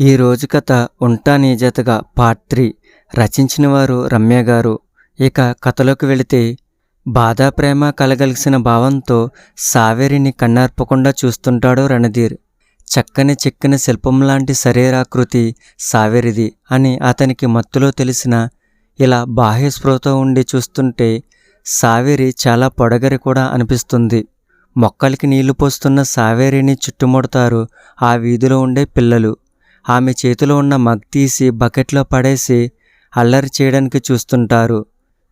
ఈ రోజు కథ ఉంటా నీజతగా పార్ట్ త్రీ. రచించిన వారు రమ్య గారు. ఇక కథలోకి వెళితే బాధా ప్రేమ కలగలిసిన భావంతో సావేరిని కన్నార్పకుండా చూస్తుంటాడు రణధీర్. చక్కని చిక్కని శిల్పం లాంటి శరీరాకృతి సావేరిది అని అతనికి మత్తులో తెలిసిన ఇలా బాహ్య స్పృహతో ఉండి చూస్తుంటే సావేరి చాలా పొడగరి కూడా అనిపిస్తుంది. మొక్కలకి నీళ్ళు పోస్తున్న సావేరిని చుట్టుముడతారు ఆ వీధిలో ఉండే పిల్లలు. ఆమె చేతిలో ఉన్న మగ్ తీసి బకెట్లో పడేసి అల్లరి చేయడానికి చూస్తుంటారు.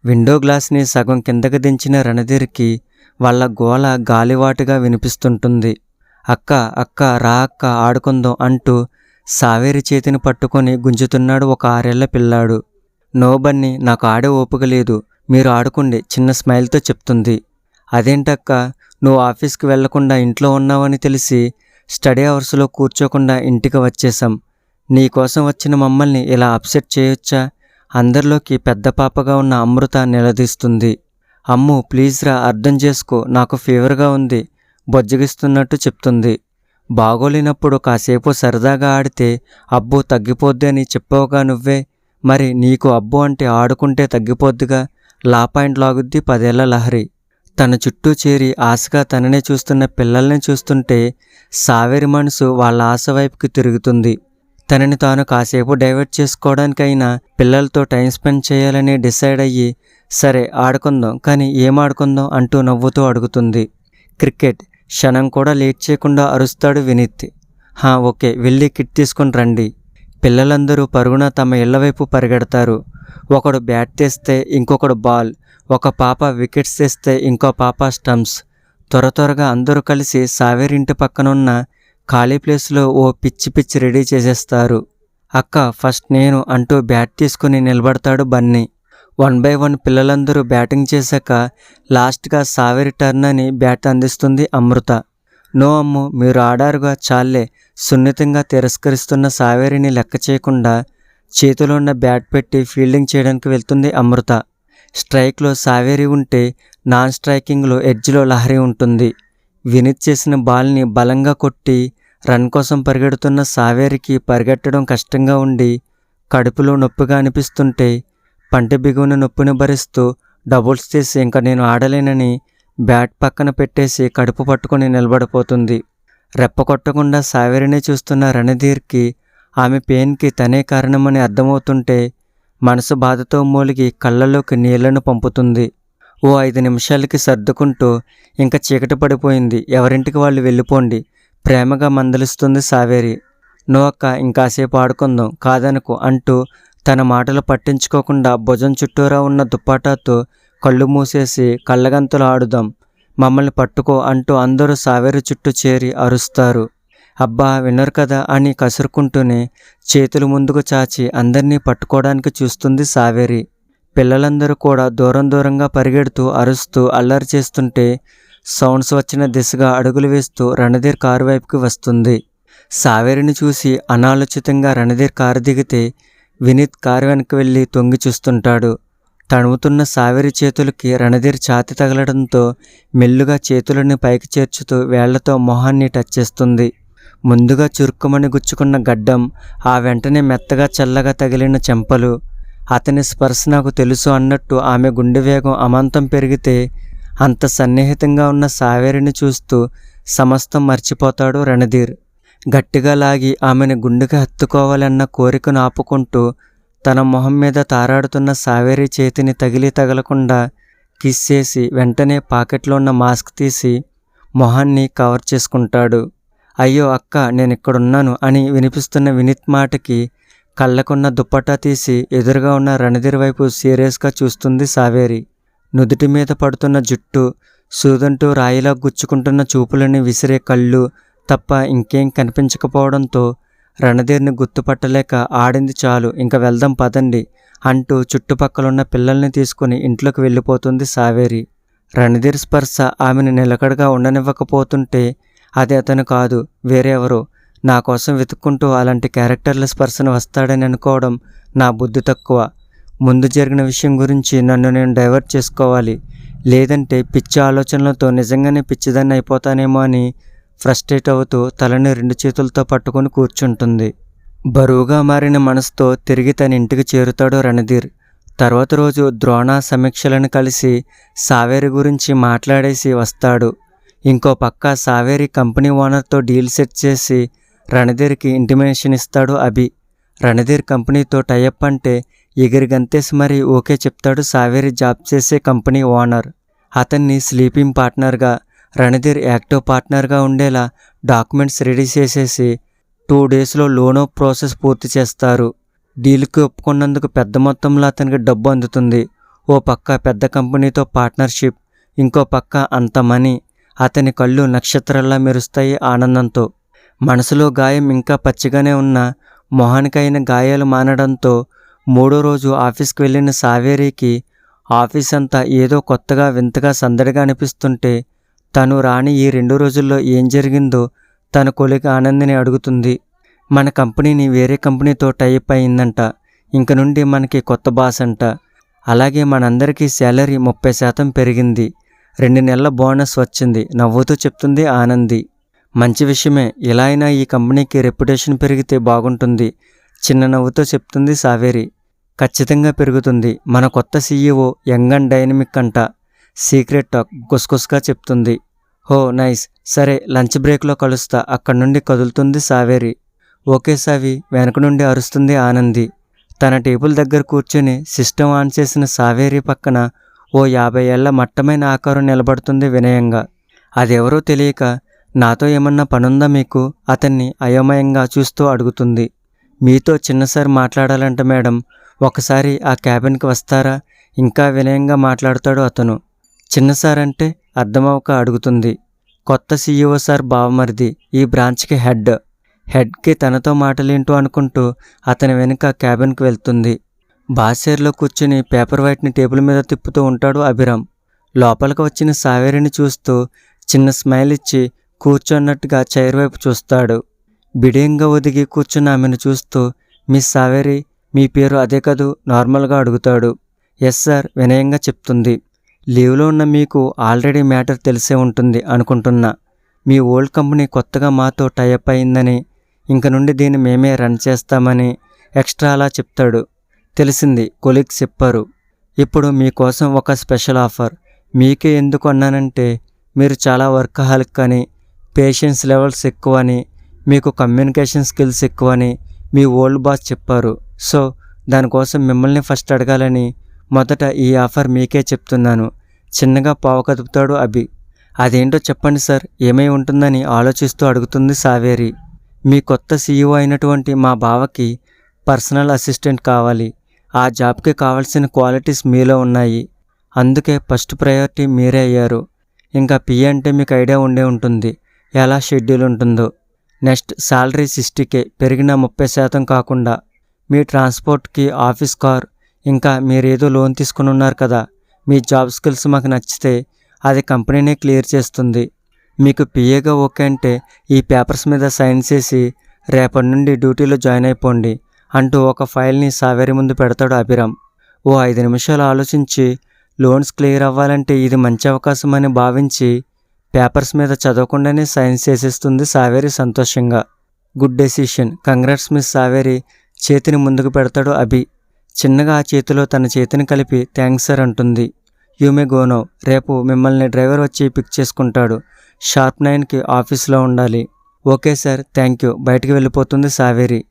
విండో గ్లాస్ని సగం కిందకి దించిన రణధీర్కి వాళ్ళ గోల గాలివాటుగా వినిపిస్తుంటుంది. అక్క అక్క రా అక్క ఆడుకుందాం అంటూ సావేరి చేతిని పట్టుకొని గుంజుతున్నాడు ఒక ఆరేళ్ళ పిల్లాడు. నోబన్ని నాకు ఆడే ఓపిక లేదు. మీరు ఆడుకోండి చిన్న స్మైల్తో చెప్తుంది. అదేంటక్క నువ్వు ఆఫీస్కి వెళ్ళకుండా ఇంట్లో ఉన్నావని తెలిసి స్టడీ అవర్స్లో కూర్చోకుండా ఇంటికి వచ్చేసాం నీకోసం వచ్చిన మమ్మల్ని ఇలా అప్సెట్ చేయొచ్చా? అందరిలోకి పెద్ద పాపగా ఉన్న అమృత నిలదీస్తుంది. అమ్ము ప్లీజ్ రా అర్థం చేసుకో నాకు ఫీవర్గా ఉంది బొజ్జగిస్తున్నట్టు చెప్తుంది. బాగోలేనప్పుడు కాసేపు సరదాగా ఆడితే అబ్బు తగ్గిపోద్ది అని చెప్పావుగా నువ్వే. మరి నీకు అబ్బు అంటే ఆడుకుంటే తగ్గిపోద్దిగా? లా పాయింట్ లాగుద్ది పదేళ్ళ లహరి. తన చుట్టూ చేరి ఆశగా తననే చూస్తున్న పిల్లల్ని చూస్తుంటే సావేరి మనసు వాళ్ళ ఆశ వైపుకి తిరుగుతుంది. తనని తాను కాసేపు డైవర్ట్ చేసుకోవడానికైనా పిల్లలతో టైం స్పెండ్ చేయాలని డిసైడ్ అయ్యి సరే ఆడుకుందాం కానీ ఏం ఆడుకుందాం అంటూ నవ్వుతూ అడుగుతుంది. క్రికెట్ క్షణం కూడా లేట్ చేయకుండా అరుస్తాడు వినీత్. హా ఓకే వెళ్ళి కిట్ తీసుకుని రండి. పిల్లలందరూ పరుగున తమ ఇళ్ళ వైపు పరిగెడతారు. ఒకడు బ్యాట్ తెస్తే ఇంకొకడు బాల్. ఒక పాప వికెట్స్ తెస్తే ఇంకో పాప స్టంప్స్. త్వర త్వరగా అందరూ కలిసి సావేరింటి పక్కనున్న ఖాళీ ప్లేస్లో ఓ పిచ్చి పిచ్చి రెడీ చేసేస్తారు. అక్క ఫస్ట్ నేను అంటూ బ్యాట్ తీసుకుని నిలబడతాడు బన్నీ. వన్ బై వన్ పిల్లలందరూ బ్యాటింగ్ చేశాక లాస్ట్గా సావేరి టర్న్ అని బ్యాట్ అందిస్తుంది అమృత. నో అమ్ము మీరు ఆడారుగా చాలే సున్నితంగా తిరస్కరిస్తున్న సావేరిని లెక్క చేయకుండా చేతిలో ఉన్న బ్యాట్ పెట్టి ఫీల్డింగ్ చేయడానికి వెళ్తుంది అమృత. స్ట్రైక్లో సావేరి ఉంటే నాన్ స్ట్రైకింగ్లో ఎడ్జ్లో లహరి ఉంటుంది. వినిత్ చేసిన బాల్ని బలంగా కొట్టి రన్ కోసం పరిగెడుతున్న సావేరికి పరిగెట్టడం కష్టంగా ఉండి కడుపులో నొప్పిగా అనిపిస్తుంటే పంట బిగువున నొప్పిని భరిస్తూ డబుల్స్ చేసి ఇంకా నేను ఆడలేనని బ్యాట్ పక్కన పెట్టేసి కడుపు పట్టుకొని నిలబడిపోతుంది. రెప్ప కొట్టకుండా సావేరిని చూస్తున్న రణధీర్కి ఆమె పెయిన్కి తనే కారణమని అర్థమవుతుంటే మనసు బాధతో మూలిగి కళ్ళలోకి నీళ్ళను పంపుతుంది. ఓ ఐదు నిమిషాలకి సర్దుకుంటూ ఇంకా చీకటి పడిపోయింది. ఎవరింటికి వాళ్ళు వెళ్ళిపోండి. ప్రేమగా మందలిస్తుంది సావేరి. నో ఇంకాసేపు ఆడుకుందాం. కాదనుకో అంటూ తన మాటలు పట్టించుకోకుండా భుజం చుట్టూరా ఉన్న దుప్పాటాతో కళ్ళు మూసేసి కళ్ళగంతులు ఆడుదాం. మమ్మల్ని పట్టుకో అంటూ అందరూ సావేరి చుట్టూ చేరి అరుస్తారు. అబ్బా విన్నారు కదా అని కసురుకుంటూనే చేతులు ముందుకు చాచి అందరినీ పట్టుకోవడానికి చూస్తుంది సావేరి. పిల్లలందరూ కూడా దూరం దూరంగా పరిగెడుతూ అరుస్తూ అల్లరి చేస్తుంటే సౌండ్స్ వచ్చిన దిశగా అడుగులు వేస్తూ రణధీర్ కారు వైపుకి వస్తుంది. సావేరిని చూసి అనాలోచితంగా రణధీర్ కారు దిగితే వినీత్ కారు వెనక్కి వెళ్ళి తొంగి చూస్తుంటాడు. తణువుతున్న సావేరి చేతులకి రణధీర్ ఛాతి తగలడంతో మెల్లుగా చేతులని పైకి చేర్చుతూ వేళ్ళతో మొహాన్ని టచ్ చేస్తుంది. ముందుగా చురుక్కుమని గుచ్చుకున్న గడ్డం ఆ వెంటనే మెత్తగా చల్లగా తగిలిన చెంపలు. అతని స్పర్శ నాకు తెలుసు అన్నట్టు ఆమె గుండె వేగం అమాంతం పెరిగితే అంత సన్నిహితంగా ఉన్న సావేరిని చూస్తూ సమస్తం మర్చిపోతాడు రణధీర్. గట్టిగా లాగి ఆమెను గుండెకి హత్తుకోవాలన్న కోరికను ఆపుకుంటూ తన మొహం మీద తారాడుతున్న సావేరి చేతిని తగిలి తగలకుండా కిస్ చేసి వెంటనే పాకెట్లో ఉన్న మాస్క్ తీసి మొహాన్ని కవర్ చేసుకుంటాడు. అయ్యో అక్క నేను ఇక్కడున్నాను అని వినిపిస్తున్న వినిత్ మాటకి కళ్ళకున్న దుప్పటా తీసి ఎదురుగా ఉన్న రణధీర్ వైపు సీరియస్గా చూస్తుంది సావేరి. నుదుటి మీద పడుతున్న జుట్టు సూదంటూ రాయిలా గుచ్చుకుంటున్న చూపులని విసిరే కళ్ళు తప్ప ఇంకేం కనిపించకపోవడంతో రణధీర్ని గుర్తుపట్టలేక ఆడింది చాలు ఇంక వెళ్దాం పదండి అంటూ చుట్టుపక్కలున్న పిల్లల్ని తీసుకుని ఇంట్లోకి వెళ్ళిపోతుంది సావేరి. రణధీర్ స్పర్శ ఆమెను నిలకడగా ఉండనివ్వకపోతుంటే అది అతను కాదు వేరెవరో. నా కోసం వెతుక్కుంటూ అలాంటి క్యారెక్టర్ల స్పర్శన వస్తాడని అనుకోవడం నా బుద్ధి తక్కువ. ముందు జరిగిన విషయం గురించి నన్ను నేను డైవర్ట్ చేసుకోవాలి. లేదంటే పిచ్చి ఆలోచనలతో నిజంగానే పిచ్చిదాన్ని అయిపోతానేమో అని ఫ్రస్ట్రేట్ అవుతూ తలని రెండు చేతులతో పట్టుకొని కూర్చుంటుంది. బరువుగా మారిన మనసుతో తిరిగి తన ఇంటికి చేరుతాడు రణధీర్. తర్వాత రోజు ద్రోణ సమీక్షలను కలిసి సావేరి గురించి మాట్లాడేసి వస్తాడు. ఇంకో పక్క సావేరి కంపెనీ ఓనర్తో డీల్ సెట్ చేసి రణధీర్కి ఇంటిమేషన్ ఇస్తాడు అభి. రణధీర్ కంపెనీతో టైఅప్ అంటే ఎగిరిగంతేసి మరి మరీ ఓకే చెప్తాడు సావేరి జాబ్ చేసే కంపెనీ ఓనర్. అతన్ని స్లీపింగ్ పార్ట్నర్గా రణధీర్ యాక్టివ్ పార్ట్నర్గా ఉండేలా డాక్యుమెంట్స్ రెడీ చేసేసి టూ డేస్లో లోనో ప్రాసెస్ పూర్తి చేస్తారు. డీల్కి ఒప్పుకున్నందుకు పెద్ద మొత్తంలో అతనికి డబ్బు అందుతుంది. ఓ పక్క పెద్ద కంపెనీతో పార్ట్నర్షిప్ ఇంకో పక్క అంత మనీ. అతని కళ్ళు నక్షత్రాల్లా మెరుస్తాయి ఆనందంతో. మనసులో గాయం ఇంకా పచ్చిగానే ఉన్న మొహానికైన గాయాలు మానడంతో మూడో రోజు ఆఫీస్కి వెళ్ళిన సావేరికి ఆఫీస్ అంతా ఏదో కొత్తగా వింతగా సందడిగా అనిపిస్తుంటే తను రాని ఈ రెండు రోజుల్లో ఏం జరిగిందో తన కొలిక ఆనందిని అడుగుతుంది. మన కంపెనీని వేరే కంపెనీతో టైప్ అయిందంట. ఇంక నుండి మనకి కొత్త బాస్ అంట. అలాగే మనందరికీ శాలరీ ముప్పై శాతం పెరిగింది. రెండు నెలల బోనస్ వచ్చింది. నవ్వుతూ చెప్తుంది ఆనంది. మంచి విషయమే. ఇలా అయినా ఈ కంపెనీకి రెప్యుటేషన్ పెరిగితే బాగుంటుంది. చిన్న నవ్వుతో చెప్తుంది సావేరి. ఖచ్చితంగా పెరుగుతుంది. మన కొత్త సీఈఓ యంగ్ అండ్ డైనమిక్ అంట. Secret talk. గుసగుసగా చెప్తుంది. హో నైస్. సరే లంచ్ బ్రేక్లో కలుస్తా. అక్కడి నుండి కదులుతుంది సావేరి. ఓకే సావి. వెనక నుండి అరుస్తుంది ఆనంది. తన టేబుల్ దగ్గర కూర్చొని సిస్టమ్ ఆన్ చేసిన సావేరి పక్కన ఓ యాభై ఏళ్ళ మట్టమైన ఆకారం నిలబడుతుంది వినయంగా. అదెవరో తెలియక నాతో ఏమన్నా పనుందా మీకు? అతన్ని అయోమయంగా చూస్తూ అడుగుతుంది. మీతో చిన్నసారి మాట్లాడాలంట మేడం. ఒకసారి ఆ క్యాబిన్కి వస్తారా? ఇంకా వినయంగా మాట్లాడతాడు అతను. చిన్న అంటే అర్థమవక అడుగుతుంది. కొత్త సీఈఓ సార్ బావమరిది ఈ బ్రాంచ్కి హెడ్. హెడ్కి తనతో మాటలేంటో అనుకుంటూ అతని వెనుక క్యాబిన్కి వెళ్తుంది. బాసేర్లో కూర్చుని పేపర్ వైట్ని టేబుల్ మీద తిప్పుతూ ఉంటాడు అభిరామ్. లోపలికి వచ్చిన సావేరిని చూస్తూ చిన్న స్మైల్ ఇచ్చి కూర్చున్నట్టుగా చైర్ వైపు చూస్తాడు. బిడియంగా ఒదిగి కూర్చున్న ఆమెను చూస్తూ మిస్ సావేరి మీ పేరు అదే కదూ? నార్మల్గా అడుగుతాడు. ఎస్ సార్ వినయంగా చెప్తుంది. లీవ్లో ఉన్న మీకు ఆల్రెడీ మ్యాటర్ తెలిసే ఉంటుంది అనుకుంటున్నా. మీ ఓల్డ్ కంపెనీ కొత్తగా మాతో టైఅప్ అయిందని ఇంక నుండి దీన్ని మేమే రన్ చేస్తామని ఎక్స్ట్రా అలా చెప్తాడు. తెలిసింది. కొలీగ్స్ చెప్పారు ఇప్పుడు మీకోసం ఒక స్పెషల్ ఆఫర్. మీకే ఎందుకు అన్నానంటే మీరు చాలా వర్కహాలిక్ అని పేషెన్స్ లెవెల్స్ ఎక్కువ అని మీకు కమ్యూనికేషన్ స్కిల్స్ ఎక్కువ అని మీ ఓల్డ్ బాస్ చెప్పారు. సో దానికోసం మిమ్మల్ని ఫస్ట్ అడగాలని మొదట ఈ ఆఫర్ మీకే చెప్తున్నాను. చిన్నగా పావు కదుపుతాడు అభి. అదేంటో చెప్పండి సార్ ఏమై ఉంటుందని ఆలోచిస్తూ అడుగుతుంది సావేరి. మీ కొత్త సీఈఓ అయినటువంటి మా బావకి పర్సనల్ అసిస్టెంట్ కావాలి. ఆ జాబ్కి కావాల్సిన క్వాలిటీస్ మీలో ఉన్నాయి. అందుకే ఫస్ట్ ప్రయారిటీ మీరే అయ్యారు. ఇంకా పి అంటే మీకు ఐడియా ఉండే ఉంటుంది. ఎలా షెడ్యూల్ ఉంటుందో. నెక్స్ట్ శాలరీ సిక్స్టీకే పెరిగిన ముప్పై శాతం కాకుండా మీ ట్రాన్స్పోర్ట్కి ఆఫీస్ కార్ ఇంకా మీరేదో లోన్ తీసుకుని ఉన్నారు కదా. మీ జాబ్ స్కిల్స్ మాకు నచ్చితే అది కంపెనీనే క్లియర్ చేస్తుంది. మీకు పిఏగా ఓకే అంటే ఈ పేపర్స్ మీద సైన్ చేసి రేపటి నుండి డ్యూటీలో జాయిన్ అయిపోండి. అంటూ ఒక ఫైల్ని సావేరి ముందు పెడతాడు అభిరామ్. ఓ ఐదు నిమిషాలు ఆలోచించి లోన్స్ క్లియర్ అవ్వాలంటే ఇది మంచి అవకాశం అని భావించి పేపర్స్ మీద చదవకుండానే సైన్ చేసేస్తుంది సావేరి సంతోషంగా. Good decision. Congrats miss Saveri చేతిని ముందుకు పెడతాడు అభి. చిన్నగా ఆ చేతిలో తన చేతిని కలిపి థ్యాంక్స్ సార్ అంటుంది. యూమే గోనో రేపు మిమ్మల్ని డ్రైవర్ వచ్చి పిక్ చేసుకుంటాడు. షార్ప్ నైన్కి ఆఫీస్లో ఉండాలి. Okay sir. థ్యాంక్ యూ బయటికి వెళ్ళిపోతుంది సావేరి.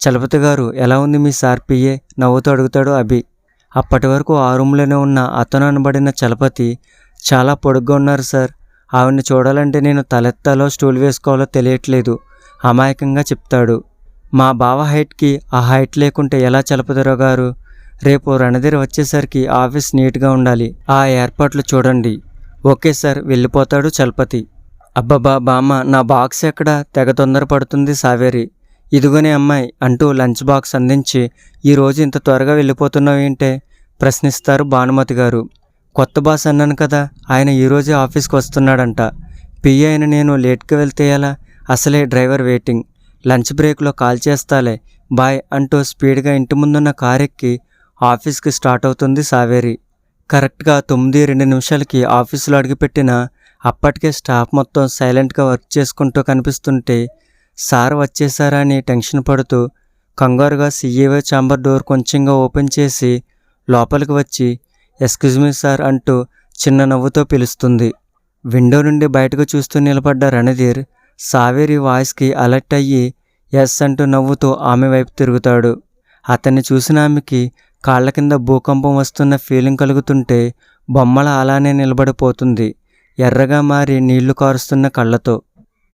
చలపతి గారు ఎలా ఉంది మీ సార్ పిఏ నవ్వుతూ అడుగుతాడు అభి. అప్పటి వరకు ఆ రూమ్లోనే ఉన్న అతను అనబడిన చలపతి చాలా పొడుగ్గా ఉన్నారు సార్. ఆవిడని చూడాలంటే నేను తలెత్తాలో స్టూల్ వేసుకోవాలో తెలియట్లేదు. అమాయకంగా చెప్తాడు. మా బావ హైట్కి ఆ హైట్ లేకుంటే ఎలా చలపతిరావు గారు? రేపు రణధీర్ వచ్చేసరికి ఆఫీస్ నీట్గా ఉండాలి. ఆ ఏర్పాట్లు చూడండి. ఓకే సార్ వెళ్ళిపోతాడు చలపతి. అబ్బబ్బా బామ్మ నా బాక్స్ ఎక్కడ? తెగ తొందరపడుతుంది సావేరి. ఇదిగోనే అమ్మాయి అంటూ లంచ్ బాక్స్ అందించి ఈరోజు ఇంత త్వరగా వెళ్ళిపోతున్నావు ఏంటే? ప్రశ్నిస్తారు భానుమతి గారు. కొత్త బాస్ అన్నాను కదా ఆయన ఈరోజే ఆఫీస్కి వస్తున్నాడంట. పిఏ అయిన నేను లేట్కి వెళ్తే ఎలా? అసలే డ్రైవర్ వెయిటింగ్. లంచ్ బ్రేక్లో కాల్ చేస్తాలే. బాయ్ అంటూ స్పీడ్గా ఇంటి ముందున్న కారెక్కి ఎక్కి ఆఫీస్కి స్టార్ట్ అవుతుంది సావేరి. కరెక్ట్గా తొమ్మిది రెండు నిమిషాలకి ఆఫీసులో అడుగుపెట్టిన అప్పటికే స్టాఫ్ మొత్తం సైలెంట్గా వర్క్ చేసుకుంటూ కనిపిస్తుంటే సార్ వచ్చేసారా అని టెన్షన్ పడుతూ కంగారుగా సీఏఓ ఛాంబర్ డోర్ కొంచెంగా ఓపెన్ చేసి లోపలికి వచ్చి ఎక్స్క్యూజ్ మీ సార్ అంటూ చిన్న నవ్వుతో పిలుస్తుంది. విండో నుండి బయటకు చూస్తూ నిలబడ్డ రణధీర్ సావేరి వాయిస్కి అలర్ట్ అయ్యి ఎస్ అంటూ నవ్వుతూ ఆమె వైపు తిరుగుతాడు. అతన్ని చూసిన ఆమెకి కాళ్ళ కింద భూకంపం వస్తున్న ఫీలింగ్ కలుగుతుంటే బొమ్మల అలానే నిలబడిపోతుంది ఎర్రగా మారి నీళ్ళు కారుస్తున్న కళ్ళతో.